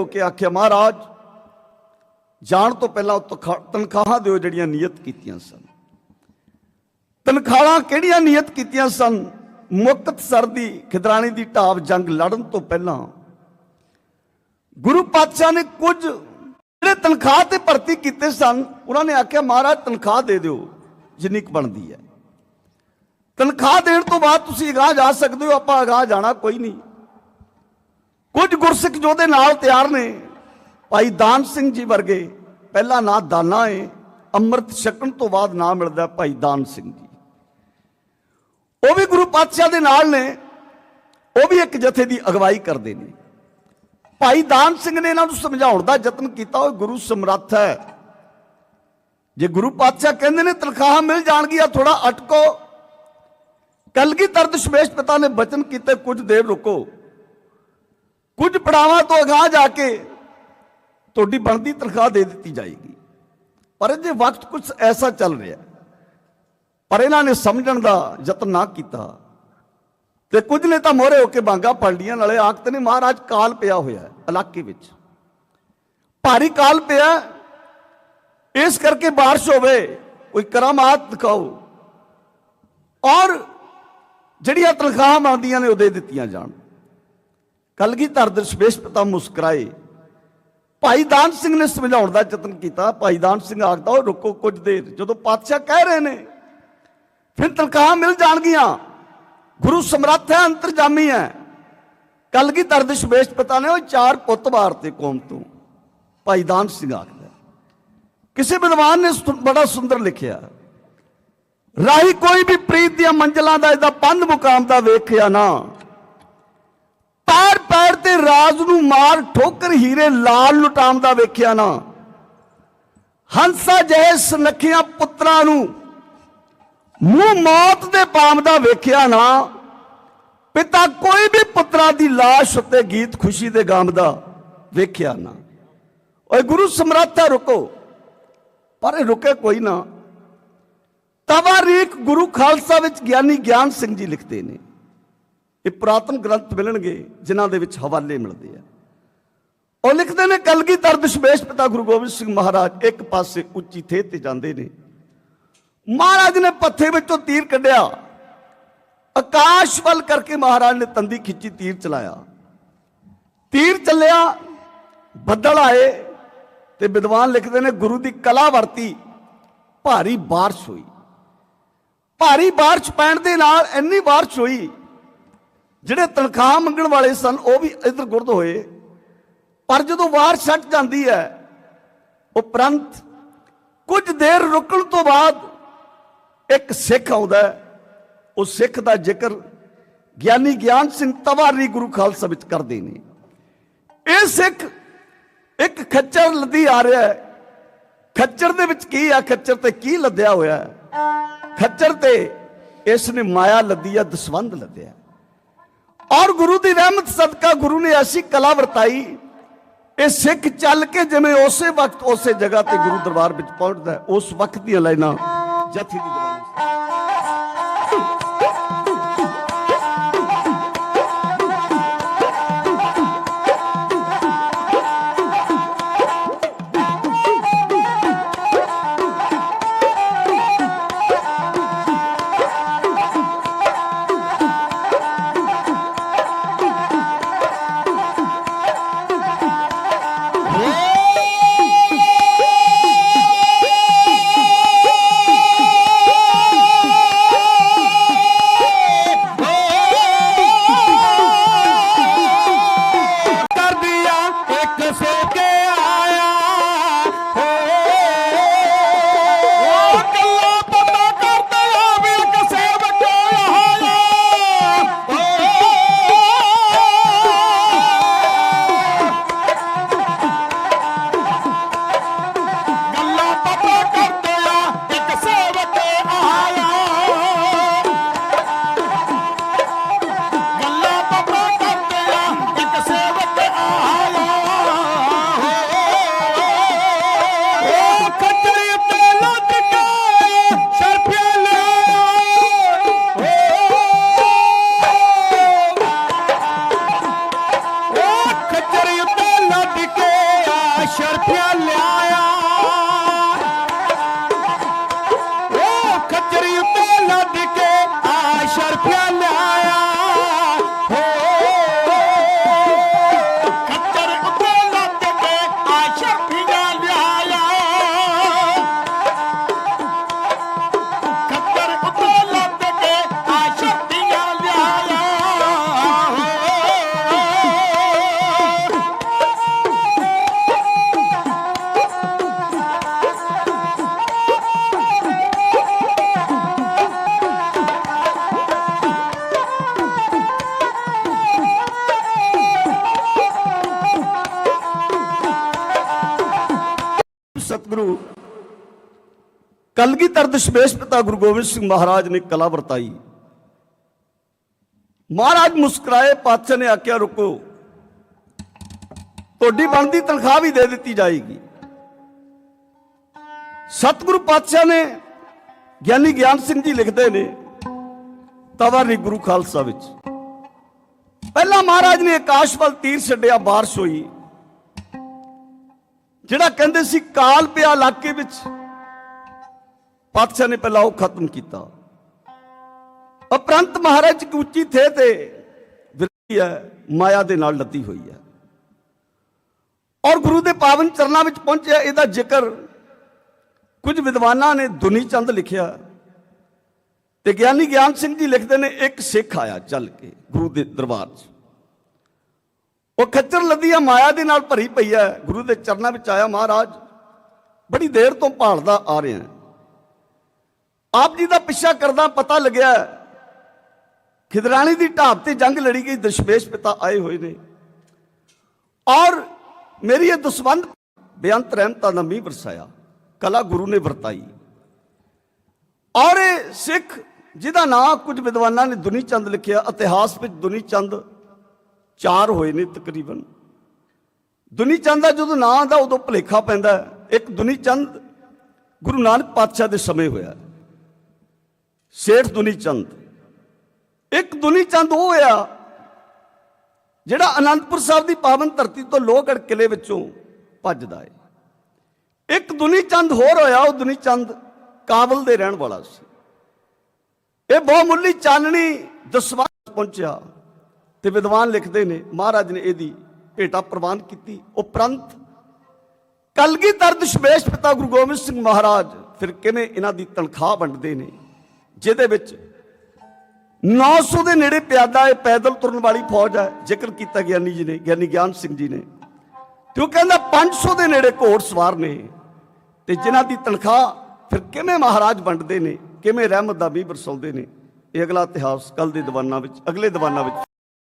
ਹੋ ਕੇ ਆਖਿਆ, ਮਹਾਰਾਜ, ਜਾਣ ਤੋਂ ਪਹਿਲਾਂ ਉਹ ਤਨਖਾ- ਤਨਖਾਹਾਂ ਦਿਓ ਜਿਹੜੀਆਂ ਨੀਅਤ ਕੀਤੀਆਂ ਸਨ। ਤਨਖਾਹਾਂ ਕਿਹੜੀਆਂ ਨੀਅਤ ਕੀਤੀਆਂ ਸਨ? ਮੁਕਤਸਰ ਦੀ, ਖਿਦਰਾਣੀ ਦੀ ਢਾਬ ਜੰਗ ਲੜਨ ਤੋਂ ਪਹਿਲਾਂ। ਗੁਰੂ ਪਾਤਸ਼ਾਹ ਨੇ ਕੁਝ ਜਿਹੜੇ ਤਨਖਾਹ ਤੇ ਭਰਤੀ ਕੀਤੇ ਸਨ, ਉਹਨਾਂ ਨੇ ਆਖਿਆ, ਮਹਾਰਾਜ, ਤਨਖਾਹ ਦੇ ਦਿਓ, ਜਿੰਨੀ ਕੁ ਬਣਦੀ ਹੈ। ਤਨਖਾਹ ਦੇਣ ਤੋਂ ਬਾਅਦ ਤੁਸੀਂ ਅਗਾਹ ਜਾ ਸਕਦੇ ਹੋ, ਆਪਾਂ ਅਗਾਹ ਜਾਣਾ ਕੋਈ ਨਹੀਂ। ਕੁਝ ਗੁਰਸਿੱਖ ਜੋ ਜੋਧੇ ਨਾਲ ਤਿਆਰ ਨੇ, ਭਾਈ ਦਾਨ ਸਿੰਘ ਜੀ ਵਰਗੇ, ਪਹਿਲਾ ਨਾਂ ਦਾਨਾ ਏ, ਅੰਮ੍ਰਿਤ ਛਕਣ ਤੋਂ ਬਾਅਦ ਨਾਂ ਮਿਲਦਾ ਭਾਈ ਦਾਨ ਸਿੰਘ ਜੀ। ਉਹ ਵੀ ਗੁਰੂ ਪਾਤਸ਼ਾਹ ਦੇ ਨਾਲ ਨੇ, ਉਹ ਵੀ ਇੱਕ ਜਥੇ ਦੀ ਅਗਵਾਈ ਕਰਦੇ ਨੇ। ਭਾਈ ਦਾਨ ਸਿੰਘ ਨੇ ਇਹਨਾਂ ਨੂੰ ਸਮਝਾਉਣ ਦਾ ਯਤਨ ਕੀਤਾ, ਉਹ ਗੁਰੂ ਸਮਰੱਥ ਹੈ। ਜੇ ਗੁਰੂ ਪਾਤਸ਼ਾਹ ਕਹਿੰਦੇ ਨੇ ਤਨਖਾਹ ਮਿਲ ਜਾਣਗੀਆਂ ਥੋੜਾ ਅਟਕੋ। ਕਲਗੀਧਰ ਦਸ਼ਮੇਸ਼ ਪਿਤਾ ਨੇ ਬਚਨ ਕੀਤੇ, ਕੁਝ ਦੇਰ ਰੁਕੋ। ਕੁਝ ਪੜਾਵਾਂ ਤੋਂ ਅਗਾਹ ਜਾ ਕੇ ਤੁਹਾਡੀ ਬਣਦੀ ਤਨਖਾਹ ਦੇ ਦਿੱਤੀ ਜਾਏਗੀ। ਪਰ ਜੇ ਵਕਤ ਕੁਝ ਐਸਾ ਚੱਲ ਰਿਹਾ ਪਰ ਇਹਨਾਂ ਨੇ ਸਮਝਣ ਦਾ ਯਤਨ ਨਾ ਕੀਤਾ। ਤੇ ਕੁਝ ਨੇ ਤਾਂ ਮੋਹਰੇ ਹੋ ਕੇ ਬਾਂਗਾ ਫੜ ਲੀਆਂ ਨਾਲੇ ਆਖਦੇ ਨੇ, ਮਹਾਰਾਜ, ਕਾਲ ਪਿਆ ਹੋਇਆ ਇਲਾਕੇ ਵਿੱਚ। ਭਾਰੀ ਕਾਲ ਪਿਆ ਇਸ ਕਰਕੇ ਬਾਰਿਸ਼ ਹੋਵੇ, ਕੋਈ ਕਰਾਮਾਤ ਦਿਖਾਓ। ਔਰ ਜਿਹੜੀਆਂ ਤਨਖਾਹਾਂ ਮੰਗਦੀਆਂ ਨੇ, ਉਹ ਦੇ ਦਿੱਤੀਆਂ ਜਾਣ। ਕਲਗੀਧਰ ਦਰਸ਼ਵੇਸ਼ ਪਿਤਾ ਮੁਸਕਰਾਏ। ਭਾਈ ਦਾਨ ਸਿੰਘ ਨੇ ਸਮਝਾਉਣ ਦਾ ਯਤਨ ਕੀਤਾ। ਭਾਈ ਦਾਨ ਸਿੰਘ ਆਖਦਾ ਉਹ ਰੁਕੋ ਕੁਝ ਦੇਰ। ਜਦੋਂ ਪਾਤਸ਼ਾਹ ਕਹਿ ਰਹੇ ਨੇ, ਫਿਰ ਤਨਖਾਹਾਂ ਮਿਲ ਜਾਣਗੀਆਂ। ਗੁਰੂ ਸਮਰੱਥ ਹੈ, ਅੰਤਰਜਾਮੀ ਹੈ। ਕਲਗੀਧਰ ਦਰਸ਼ਵੇਸ਼ ਪਿਤਾ ਨੇ ਉਹ ਚਾਰ ਪੁੱਤ ਵਾਰਤੇ ਕੌਮ ਤੋਂ। ਭਾਈ ਦਾਨ ਸਿੰਘ ਆਖਦਾ, ਕਿਸੇ ਵਿਦਵਾਨ ਨੇ ਬੜਾ ਸੁੰਦਰ ਲਿਖਿਆ, ਰਾਹੀ ਕੋਈ ਵੀ ਪ੍ਰੀਤ ਦੀਆਂ ਮੰਜ਼ਲਾਂ ਦਾ ਇਹਦਾ ਪੰਧ ਮੁਕਾਮ ਦਾ ਵੇਖਿਆ ਨਾ। ਪੈਰ ਪੈਰ ਤੇ ਰਾਜ ਨੂੰ ਮਾਰ ਠੋਕਰ ਹੀਰੇ ਲਾਲ ਲੁਟਾਮ ਦਾ ਵੇਖਿਆ ਨਾ। ਹੰਸਾ ਜਿਹੇ ਸੁਨੱਖੀਆਂ ਪੁੱਤਰਾਂ ਨੂੰ ਮੂੰਹ ਮੌਤ ਦੇ ਪਾਮ ਦਾ ਵੇਖਿਆ ਨਾ। ਪਿਤਾ ਕੋਈ ਵੀ ਪੁੱਤਰਾਂ ਦੀ ਲਾਸ਼ ਉੱਤੇ ਗੀਤ ਖੁਸ਼ੀ ਦੇ ਗਾਮ ਵੇਖਿਆ ਨਾ। ਓਏ ਗੁਰੂ ਸਮਰੱਥਾ ਰੁਕੋ, ਪਰ ਇਹ ਰੁਕੇ ਕੋਈ ਨਾ। ਤਵਾਰੀਖ ਗੁਰੂ ਖਾਲਸਾ ਵਿੱਚ ਗਿਆਨੀ ਗਿਆਨ ਸਿੰਘ ਜੀ ਲਿਖਦੇ ਨੇ। ਇਹ ਪੁਰਾਤਨ ਗ੍ਰੰਥ ਮਿਲਣਗੇ, ਜਿਨ੍ਹਾਂ ਦੇ ਵਿੱਚ ਹਵਾਲੇ ਮਿਲਦੇ ਆ। ਉਹ ਲਿਖਦੇ ਨੇ ਕਲਗੀਧਰ ਦਸ਼ਮੇਸ਼ ਪਿਤਾ ਗੁਰੂ ਗੋਬਿੰਦ ਸਿੰਘ ਮਹਾਰਾਜ ਇੱਕ ਪਾਸੇ ਉੱਚੀ ਥੇ ਤੇ ਜਾਂਦੇ ਨੇ। ਮਹਾਰਾਜ ਨੇ ਪੱਥੇ ਵਿੱਚੋਂ ਤੀਰ ਕੱਢਿਆ। ਆਕਾਸ਼ ਵੱਲ ਕਰਕੇ ਮਹਾਰਾਜ ਨੇ ਤੰਦੀ ਖਿੱਚੀ, ਤੀਰ ਚਲਾਇਆ। ਤੀਰ ਚੱਲਿਆ, ਬੱਦਲ ਆਏ ਤੇ ਵਿਦਵਾਨ ਲਿਖਦੇ ਨੇ, ਗੁਰੂ ਦੀ ਕਲਾ ਵਰਤੀ, ਭਾਰੀ ਬਾਰਿਸ਼ ਹੋਈ। ਭਾਰੀ ਬਾਰਿਸ਼ ਪੈਣ ਦੇ ਨਾਲ ਇੰਨੀ ਬਾਰਿਸ਼ ਹੋਈ ਜਿਹੜੇ ਤਨਖਾਹ ਮੰਗਣ ਵਾਲੇ ਸਨ, ਉਹ ਵੀ ਇਧਰ ਗੁਰਦ ਹੋਏ। ਪਰ ਜਦੋਂ ਵਾਰ ਛੱਟ ਜਾਂਦੀ ਹੈ ਉਪਰੰਤ ਕੁਝ ਦੇਰ ਰੁਕਣ ਤੋਂ ਬਾਅਦ ਇੱਕ ਸਿੱਖ ਆਉਂਦਾ ਉਹ ਸਿੱਖ ਦਾ ਜ਼ਿਕਰ ਗਿਆਨੀ ਗਿਆਨ ਸਿੰਘ ਤਵਾਰੀ ਗੁਰੂ ਖਾਲਸਾ ਵਿੱਚ ਕਰਦੇ ਨੇ। ਇਹ ਸਿੱਖ ਇੱਕ ਖੱਚਰ ਲੱਦੀ ਆ ਰਿਹਾ ਹੈ। ਖੱਚਰ ਦੇ ਵਿੱਚ ਕੀ ਆ? ਖੱਚਰ ਤੇ ਕੀ ਲੱਦਿਆ ਹੋਇਆ ਹੈ? ਖੱਚਰ ਤੇ ਇਸ ਨੇ ਮਾਇਆ ਲੱਦੀ ਆ ਦਸਵੰਦ ਲੱਦਿਆ। ਔਰ ਗੁਰੂ ਦੀ ਰਹਿਮਤ ਸਦਕਾ ਗੁਰੂ ਨੇ ਐਸੀ ਕਲਾ ਵਰਤਾਈ, ਇਹ ਸਿੱਖ ਚੱਲ ਕੇ ਜਿਵੇਂ ਉਸੇ ਵਕਤ ਉਸੇ ਜਗ੍ਹਾ ਤੇ ਗੁਰੂ ਦਰਬਾਰ ਵਿੱਚ ਪਹੁੰਚਦਾ ਉਸ ਵਕਤ ਦੀਆਂ ਲਾਈਨਾਂ ਜਥੀ ਦੀ ਕਲਗੀਧਰ ਦਸ਼ਮੇਸ਼ ਪਿਤਾ ਗੁਰੂ ਗੋਬਿੰਦ ਸਿੰਘ ਮਹਾਰਾਜ ਨੇ ਕਲਾ ਵਰਤਾਈ। ਮਹਾਰਾਜ ਮੁਸਕਰਾਏ, ਪਾਤਸ਼ਾਹ ਨੇ ਆਖਿਆ, ਰੁਕੋ। ਤੁਹਾਡੀ ਬਣਦੀ ਤਨਖਾਹ ਵੀ ਦੇ ਦਿੱਤੀ ਜਾਏਗੀ। ਸਤਿਗੁਰੂ ਪਾਤਸ਼ਾਹ ਨੇ ਗਿਆਨੀ ਗਿਆਨ ਸਿੰਘ ਜੀ ਲਿਖਦੇ ਨੇ ਤਵਾਰੀ ਗੁਰੂ ਖਾਲਸਾ ਵਿੱਚ। ਪਹਿਲਾਂ ਮਹਾਰਾਜ ਨੇ ਆਕਾਸ਼ ਵੱਲ ਤੀਰ ਛੱਡਿਆ, ਬਾਰਿਸ਼ ਹੋਈ। ਜਿਹੜਾ ਕਹਿੰਦੇ ਸੀ, ਕਾਲ ਪਿਆ ਇਲਾਕੇ ਵਿੱਚ ਪਾਤਸ਼ਾਹ ਨੇ ਪਹਿਲਾਂ ਉਹ ਖਤਮ ਕੀਤਾ। ਉਪਰੰਤ ਮਹਾਰਾਜ ਕੀ ਉੱਚੀ ਥੇ ਤੇ ਵਿਰਤੀ ਹੈ, ਮਾਇਆ ਦੇ ਨਾਲ ਲੱਦੀ ਹੋਈ ਹੈ। ਔਰ ਗੁਰੂ ਦੇ ਪਾਵਨ ਚਰਨਾਂ ਵਿੱਚ ਪਹੁੰਚਿਆ, ਇਹਦਾ ਜ਼ਿਕਰ ਕੁਝ ਵਿਦਵਾਨਾਂ ਨੇ ਦੁਨੀ ਚੰਦ ਲਿਖਿਆ। ਤੇ ਗਿਆਨੀ ਗਿਆਨ ਸਿੰਘ ਜੀ ਲਿਖਦੇ ਨੇ, ਇੱਕ ਸਿੱਖ ਆਇਆ ਚੱਲ ਕੇ ਗੁਰੂ ਦੇ ਦਰਬਾਰ 'ਚ। ਉਹ ਖੱਚਰ ਲੱਦੀਆਂ ਮਾਇਆ ਦੇ ਨਾਲ ਭਰੀ ਪਈ ਹੈ, ਗੁਰੂ ਦੇ ਚਰਨਾਂ ਵਿੱਚ ਆਇਆ, ਮਹਾਰਾਜ, ਬੜੀ ਦੇਰ ਤੋਂ ਭਾਲਦਾ ਆ ਰਿਹਾ ਆਪ ਜੀ ਦਾ ਪਿੱਛਾ ਕਰਦਾ ਪਤਾ ਲੱਗਿਆ ਖਿਦਰਾਣੀ ਦੀ ਢਾਬ ਤੇ ਜੰਗ ਲੜੀ ਗਈ ਦਸ਼ਮੇਸ਼ ਪਿਤਾ ਆਏ ਹੋਏ ਨੇ। ਔਰ ਮੇਰੀ ਇਹ ਦਸਵੰਦ ਬੇਅੰਤ ਰਹਿਮਤਾ ਦਾ ਮੀਂਹ ਵਰਸਾਇਆ, ਕਲਾ ਗੁਰੂ ਨੇ ਵਰਤਾਈ। ਔਰ ਇਹ ਸਿੱਖ, ਜਿਹਦਾ ਨਾਂ ਕੁਝ ਵਿਦਵਾਨਾਂ ਨੇ ਦੁਨੀ ਚੰਦ ਲਿਖਿਆ, ਇਤਿਹਾਸ ਵਿੱਚ ਦੁਨੀ ਚੰਦ ਚਾਰ ਹੋਏ ਨੇ ਤਕਰੀਬਨ। ਦੁਨੀ ਚੰਦ ਦਾ ਜਦੋਂ ਨਾਂ ਆਉਂਦਾ, ਉਦੋਂ ਭੁਲੇਖਾ ਪੈਂਦਾ ਇੱਕ ਦੁਨੀ ਚੰਦ ਗੁਰੂ ਨਾਨਕ ਪਾਤਸ਼ਾਹ ਦੇ ਸਮੇਂ ਹੋਇਆ ਸੇਠ ਦੁਨੀ ਚੰਦ। ਇੱਕ ਦੁਨੀ ਚੰਦ ਉਹ ਹੋਇਆ ਜਿਹੜਾ ਅਨੰਦਪੁਰ ਸਾਹਿਬ ਦੀ ਪਾਵਨ ਧਰਤੀ ਤੋਂ ਲੋਹਗੜ੍ਹ ਕਿਲੇ ਵਿੱਚੋਂ ਭੱਜਦਾ ਹੈ ਇੱਕ ਦੁਨੀ ਚੰਦ ਹੋਰ ਹੋਇਆ, ਉਹ ਦੁਨੀ ਚੰਦ ਕਾਬਲ ਦੇ ਰਹਿਣ ਵਾਲਾ ਸੀ। ਇਹ ਬਹੁਮੁੱਲੀ ਚਾਨਣੀ ਦਸਵਾਂ ਪਹੁੰਚਿਆ ਤੇ ਵਿਦਵਾਨ ਲਿਖਦੇ ਨੇ, ਮਹਾਰਾਜ ਨੇ ਇਹਦੀ ਭੇਟਾ ਪ੍ਰਵਾਨ ਕੀਤੀ। ਉਪਰੰਤ ਕਲਗੀਧਰ ਦਸ਼ਮੇਸ਼ ਪਿਤਾ ਗੁਰੂ ਗੋਬਿੰਦ ਸਿੰਘ ਮਹਾਰਾਜ ਫਿਰ ਕਿਨੇ ਇਹਨਾਂ ਦੀ ਤਨਖਾਹ ਵੰਡਦੇ ਨੇ? ਜਿਹਦੇ ਵਿੱਚ 900 ਦੇ ਨੇੜੇ ਪਿਆਦਾ ਇਹ ਪੈਦਲ ਤੁਰਨ ਵਾਲੀ ਫੌਜ ਹੈ, ਜ਼ਿਕਰ ਕੀਤਾ ਗਿਆਨੀ ਜੀ ਨੇ, ਗਿਆਨੀ ਗਿਆਨ ਸਿੰਘ ਜੀ ਨੇ। ਤੇ ਉਹ ਕਹਿੰਦਾ 500 ਦੇ ਨੇੜੇ ਘੋੜ ਸਵਾਰ ਨੇ ਤੇ ਜਿਨ੍ਹਾਂ ਦੀ ਤਨਖਾਹ ਫਿਰ ਕਿਵੇਂ ਮਹਾਰਾਜ ਵੰਡਦੇ ਨੇ, ਕਿਵੇਂ ਰਹਿਮਤ ਦਾ ਵੀ ਵਰਸਾਉਂਦੇ ਨੇ, ਇਹ ਅਗਲਾ ਇਤਿਹਾਸ ਕੱਲ ਦੇ ਦੀਵਾਨਾਂ ਵਿੱਚ, ਅਗਲੇ ਦੀਵਾਨਾਂ ਵਿੱਚ।